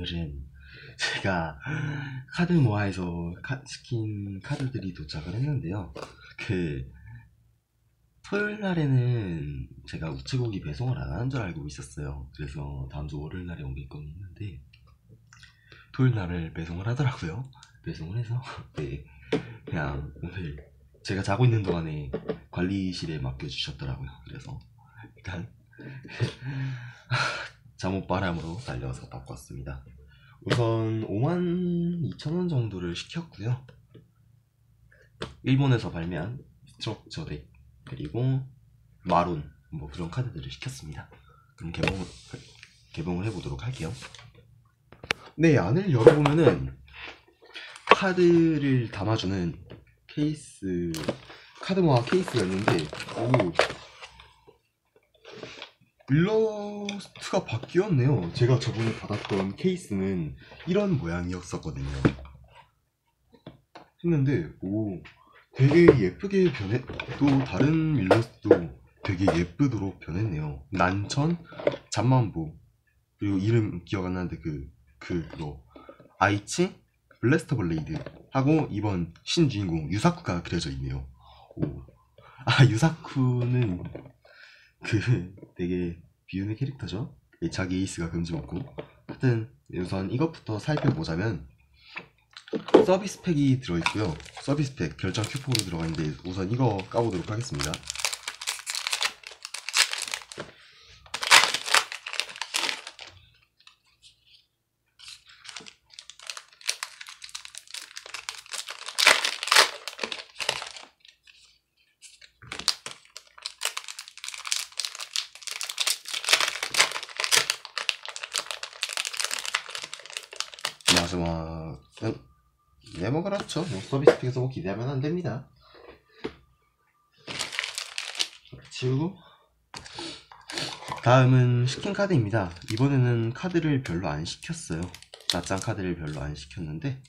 오늘은 제가 카드 모아에서 카- 스킨 카드들이 도착을 했는데요. 그 토요일 날에는 제가 우체국이 배송을 안 하는 줄 알고 있었어요. 그래서 다음 주 월요일 날에 오겠거니 했는데 토요일 날을 배송을 하더라고요. 배송을 해서 네 그냥 오늘 제가 자고 있는 동안에 관리실에 맡겨주셨더라고요. 그래서 일단 잠옷 바람으로 달려서 받고 왔습니다. 우선 5만 2천 원 정도를 시켰고요. 일본에서 발매한 스트럭처 덱 그리고 마룬 뭐 그런 카드들을 시켰습니다. 그럼 개봉을 개봉을 해보도록 할게요. 네 안을 열어보면은 카드를 담아주는 케이스 카드 모아 케이스가 있는데 오 일러스트가 바뀌었네요. 제가 저번에 받았던 케이스는 이런 모양이었었거든요. 했는데 오 되게 예쁘게 변해 또 다른 일러스트도 되게 예쁘도록 변했네요. 난천 잠만보 그리고 이름 기억 안 나는데 그 그거 아이치 블래스터 블레이드 하고 이번 신주인공 유사쿠가 그려져 있네요. 오. 아 유사쿠는 그 되게 비우는 캐릭터죠. 자기 에이스가 금지 먹고. 하여튼 우선 이것부터 살펴보자면 서비스 팩이 들어있고요. 서비스 팩 결정 큐포로 들어가 있는데 우선 이거 까보도록 하겠습니다. 마지막은 네, 뭐 그렇죠. 뭐 서비스 팩에서 뭐 기대하면 안 됩니다. 지우고 다음은 스킨 카드입니다. 이번에는 카드를 별로 안 시켰어요. 낯장 카드를 별로 안 시켰는데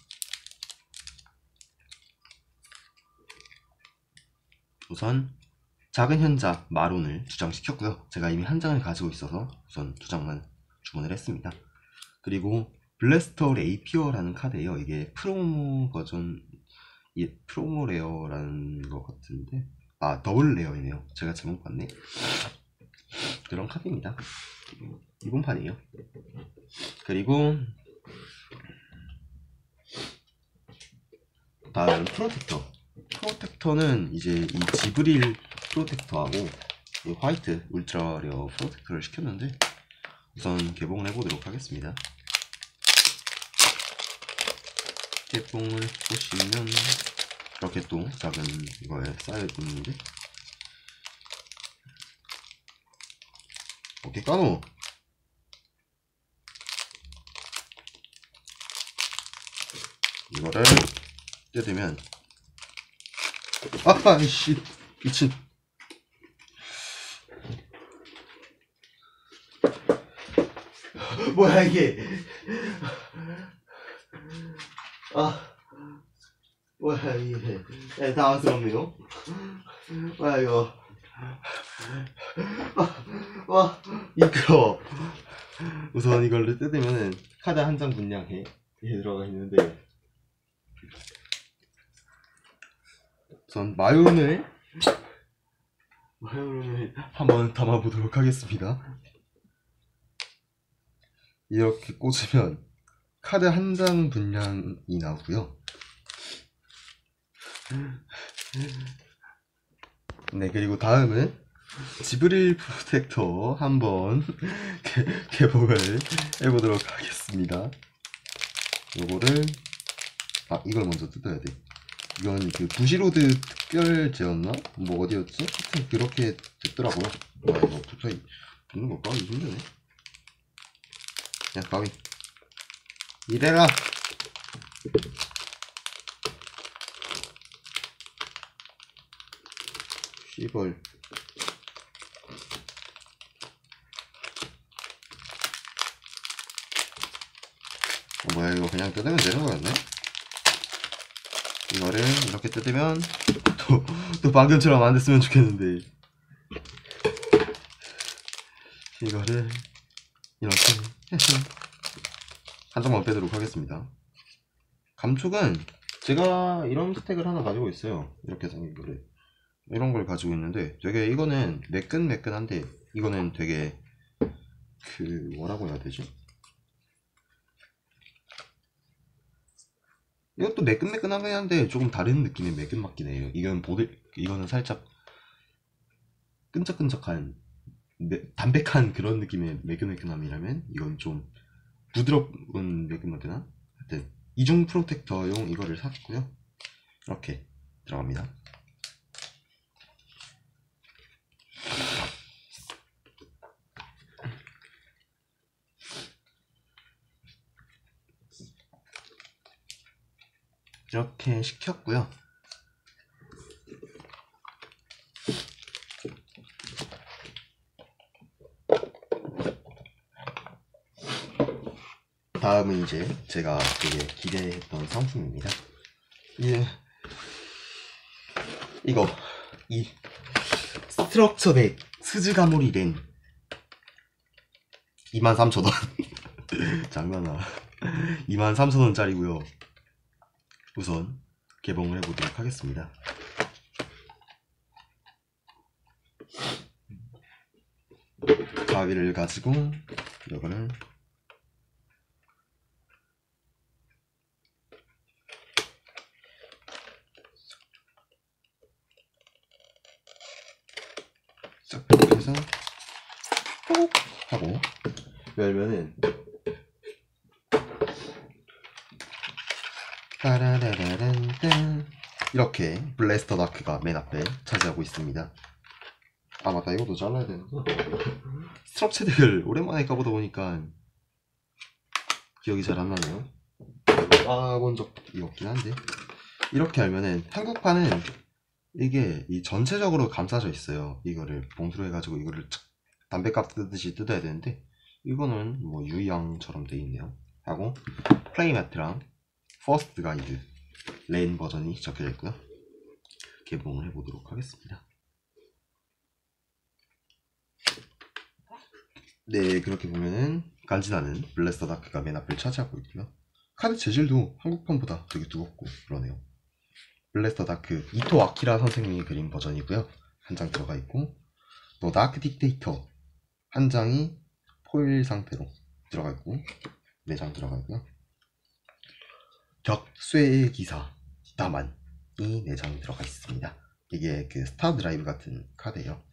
우선 작은 현자 마론을 두 장 시켰고요. 제가 이미 한 장을 가지고 있어서 우선 두 장만 주문을 했습니다. 그리고 블래스터 레이피어라는 카드예요. 이게 프로모 버전, 이 프로모 레어라는 것 같은데, 아 더블 레어이네요. 제가 잘못 봤네. 그런 카드입니다. 이번 판이에요. 그리고 다음 프로텍터. 프로텍터는 이제 이 지브릴 프로텍터하고 이 화이트 울트라 레어 프로텍터를 시켰는데 우선 개봉을 해보도록 하겠습니다. 개봉을 보시면 이렇게 또 작은 이거에 쌓여 있는데? 오케이 까노! 이거를 뜯으면 아이씨 미친. 뭐야 이게 아 이게 네, 당황스럽네요. 뭐야 이거. 아, 와 이거. 우선 이걸 뜯으면은 카드 한 장 분량에 들어가 있는데. 우선 마윤을 마윤을 한번 담아보도록 하겠습니다. 이렇게 꽂으면 카드 한 장 분량이 나오고요. 네, 그리고 다음은 지브릴 프로텍터 한번 개, 개봉을 해보도록 하겠습니다. 요거를 아 이걸 먼저 뜯어야 돼. 이건 그 부시로드 특별제였나? 뭐 어디였지? 하여튼 그렇게 됐더라고요. 와 이거 붙어 붙는 거 까기 힘드네. 야 가위. 이래라. 씨벌. 어, 뭐야 이거 그냥 뜯으면 되는 거였네? 이거를 이렇게 뜯으면 또, 또 방금처럼 안 됐으면 좋겠는데 이거를 이렇게 해서 한 장만 빼도록 하겠습니다. 감촉은 제가 이런 스택을 하나 가지고 있어요. 이렇게 생긴 거를. 이런 걸 가지고 있는데 되게 이거는 매끈매끈한데 이거는 되게 그 뭐라고 해야 되지? 이것도 매끈매끈하긴 한데 조금 다른 느낌의 매끈 맞긴 해요. 이건 보드 이거는 살짝 끈적끈적한 매- 담백한 그런 느낌의 매끈매끈함이라면 이건 좀 부드러운 매끈매끈한 하여튼 이중 프로텍터용 이거를 샀고요. 이렇게 들어갑니다. 이렇게 식혔고요. 다음은 이제 제가 되게 기대했던 상품입니다. 예. 이거 이 스트럭처 백 스즈가모리 렌 23,000원 장난아 23,000원짜리고요 우선 개봉을 해보도록 하겠습니다. 가위를 가지고 이거를 싹 이렇게 해서 뽁 하고 열면은 따라라라란딴 이렇게 블래스터 다크가 맨 앞에 차지하고 있습니다. 아 맞다. 이것도 잘라야 되는구나 스트럭체들 오랜만에 까보다 보니까 기억이 잘 안 나네요. 까본 적이 없긴 한데. 이렇게 알면은 한국판은 이게 이 전체적으로 감싸져 있어요. 이거를 봉투로 해가지고 이거를 착 담배값 뜯듯이 뜯어야 되는데 이거는 뭐 유형처럼 돼 있네요. 하고 플레이매트랑 퍼스트 가이드 레인 버전이 적혀져 있고요. 개봉을 해보도록 하겠습니다. 네 그렇게 보면은 간지나는 블래스터 다크가 맨 앞을 차지하고 있고요. 카드 재질도 한국판보다 되게 두껍고 그러네요. 블래스터 다크 이토 아키라 선생님이 그린 버전이고요. 한 장 들어가 있고 또 다크 딕테이터 한 장이 포일 상태로 들어가 있고 네 장 들어가 있고요. 격쇠의 기사 다만이 네장 들어가 있습니다. 이게 그 스타 드라이브 같은 카드예요.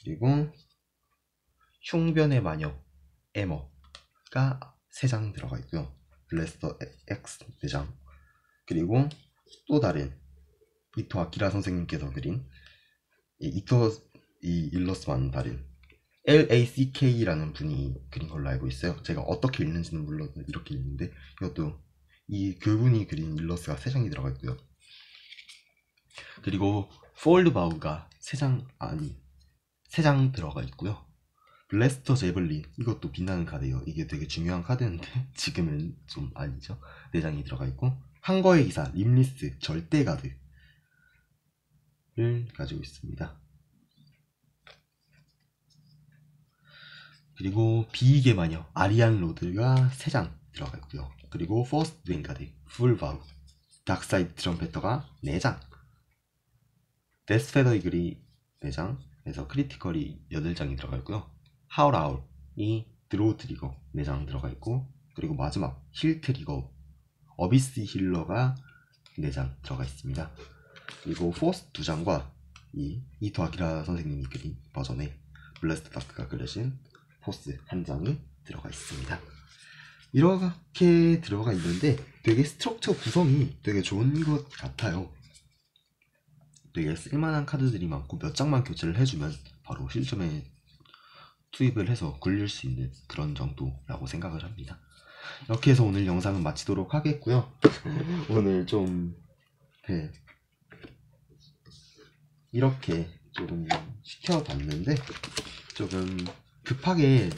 그리고 흉변의 마녀 에머가 세장 들어가 있고요. 블래스터 X 4장 그리고 또 다른 이토 아키라 선생님께서 그린 이 이토 이 일러스트와는 다른 LACK라는 분이 그린 걸로 알고 있어요. 제가 어떻게 읽는지는 물론 이렇게 읽는데 이것도 이 그분이 그린 일러스트가 세 장이 들어가 있고요. 그리고 폴드 바우가 세장 아니 세장 들어가 있고요. 블래스터 제블린 이것도 빛나는 카드예요. 이게 되게 중요한 카드인데 지금은 좀 아니죠. 네 장이 들어가 있고 한거의 기사 림리스 절대 가드를 가지고 있습니다. 그리고 비이게 마녀 아리안 로드가 3장 들어가 있고요. 그리고 퍼스트 뱅가드 풀바우 닥사이드 트럼페터가 4장 데스 페더 이글이 4장 그래서 크리티컬이 8장이 들어가 있고요. 하울 아울이 드로우 트리거 4장 들어가 있고 그리고 마지막 힐 트리거 어비스 힐러가 4장 들어가 있습니다. 그리고 포스 2장과 이 이토 아키라 선생님이 그린 버전의 블래스트 다크가 그려진 포스 한 장이 들어가 있습니다. 이렇게 들어가 있는데 되게 스트럭처 구성이 되게 좋은 것 같아요. 되게 쓸만한 카드들이 많고 몇 장만 교체를 해주면 바로 실점에 투입을 해서 굴릴 수 있는 그런 정도라고 생각을 합니다. 이렇게 해서 오늘 영상은 마치도록 하겠고요. 오늘 좀 네, 이렇게 조금 시켜봤는데 조금 급하게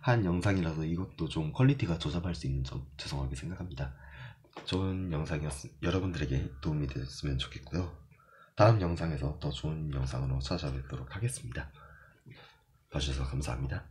한 영상이라서 이것도 좀 퀄리티가 조잡할 수 있는 점 죄송하게 생각합니다. 좋은 영상이었 여러분들에게 도움이 됐으면 좋겠고요. 다음 영상에서 더 좋은 영상으로 찾아뵙도록 하겠습니다. 봐주셔서 감사합니다.